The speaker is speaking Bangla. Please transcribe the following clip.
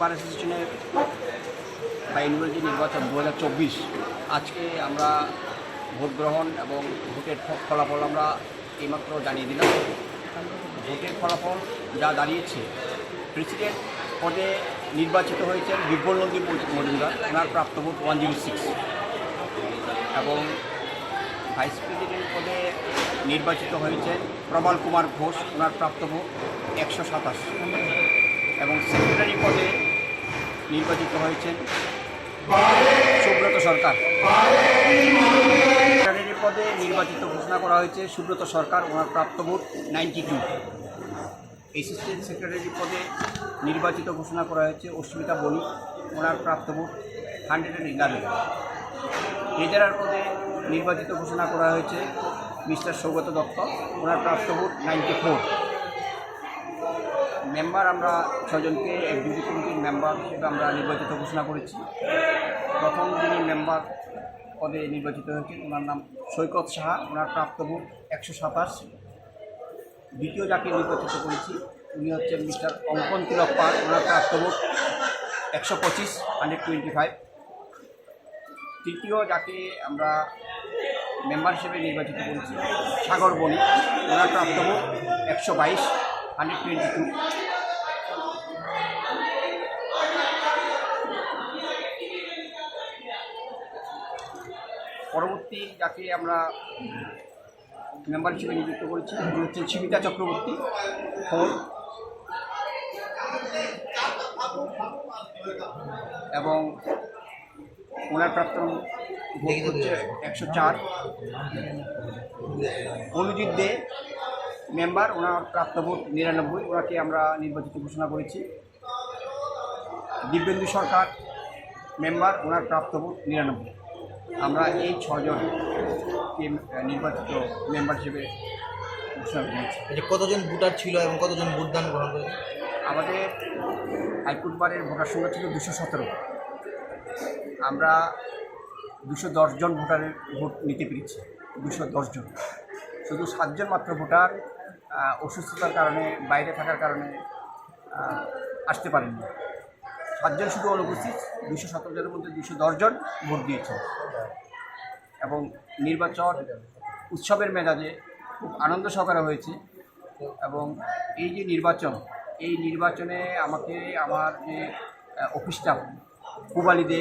বার অ্যাসোসিয়েশনের বা ইউনিভার্সিটি নির্বাচন দু হাজার চব্বিশ। আজকে আমরা ভোট গ্রহণ এবং ভোটের ফলাফল আমরা এইমাত্র জানিয়ে দিলাম। ভোটের ফলাফল যা দাঁড়িয়েছে প্রেসিডেন্ট পদে নির্বাচিত হয়েছেন বিপ্লব মজুমদার। ওনার প্রাপ্ত ভোট ওয়ান জিরো সিক্স এবং ভাইস প্রেসিডেন্ট পদে নির্বাচিত হয়েছেন প্রবল কুমার ঘোষ। ওনার প্রাপ্ত ভোট একশো সাতাশ। এবং সেক্রেটারি পদে নির্বাচিত হয়েছেন সুব্রত সরকার। সেক্রেটারি পদে নির্বাচিত ঘোষণা করা হয়েছে সুব্রত সরকার, ওনার প্রাপ্ত vote ninety two assistant secretary পদে নির্বাচিত ঘোষণা করা হয়েছে অস্মিতা বণিক, ওনার প্রাপ্ত vote hundred and eleven treasurer পদে নির্বাচিত ঘোষণা করা হয়েছে মিস্টার সৌগত দত্ত, ওনার প্রাপ্ত ভোট নাইনটি ফোর মেম্বার আমরা ছজনকে এক্সিকিউটিভ কমিটির মেম্বার হিসেবে আমরা নির্বাচিত ঘোষণা করেছি। প্রথম যিনি মেম্বার পদে নির্বাচিত হয়েছেন, ওনার নাম সৈকত সাহা। ওনার প্রাপ্ত ভোট একশো সাতাশ। দ্বিতীয় যাকে নির্বাচিত করেছি, উনি হচ্ছেন মিস্টার অঙ্কন তিলক পাল। ওনার প্রাপ্ত ভোট একশো পঁচিশ হান্ড্রেড টোয়েন্টি ফাইভ তৃতীয় যাকে আমরা মেম্বার হিসেবে নির্বাচিত করেছি, সাগর বণিক। ওনার প্রাপ্ত ভোট একশো বাইশ। হান্ড্রেড টোয়েন্টি টু পরবর্তী যাকে আমরা মেম্বার হিসেবে নিযুক্ত করেছি উনি হচ্ছেন সীমিতা চক্রবর্তী ফোর এবং ওনার প্রাক্তন ভোট হচ্ছে একশো চার। অনুজিৎ দে মেম্বার ওনার প্রাপ্ত ভোট নিরানব্বই ওনাকে আমরা নির্বাচিত ঘোষণা করেছি। দিব্যেন্দু সরকার মেম্বার ওনার প্রাপ্ত ভোট নিরানব্বই। আমরা এই ছজনকে নির্বাচিত মেম্বার হিসেবে ঘোষণা করেছি। যে কতজন ভোটার ছিল এবং কতজন ভোটদান গ্রহণ করে? আমাদের হাইকোর্ট বারের ভোটার সংখ্যা ছিল দুশো সতেরো। আমরা দুশো জন ভোটারের ভোট নিতে পেরেছি। দুশো জন। শুধু সাতজন মাত্র ভোটার অসুস্থতার কারণে, বাইরে থাকার কারণে আসতে পারেননি। সাতজন শুধু অনুপস্থিত দুশো সতেরো জনের মধ্যে দুশো দশজন ভোট দিয়েছেন। এবং নির্বাচন উৎসবের মেজাজে খুব আনন্দ সহকারে হয়েছে। এবং এই যে নির্বাচন, এই নির্বাচনে আমাকে, আমার যে অফিস স্টাফ পুবালি দে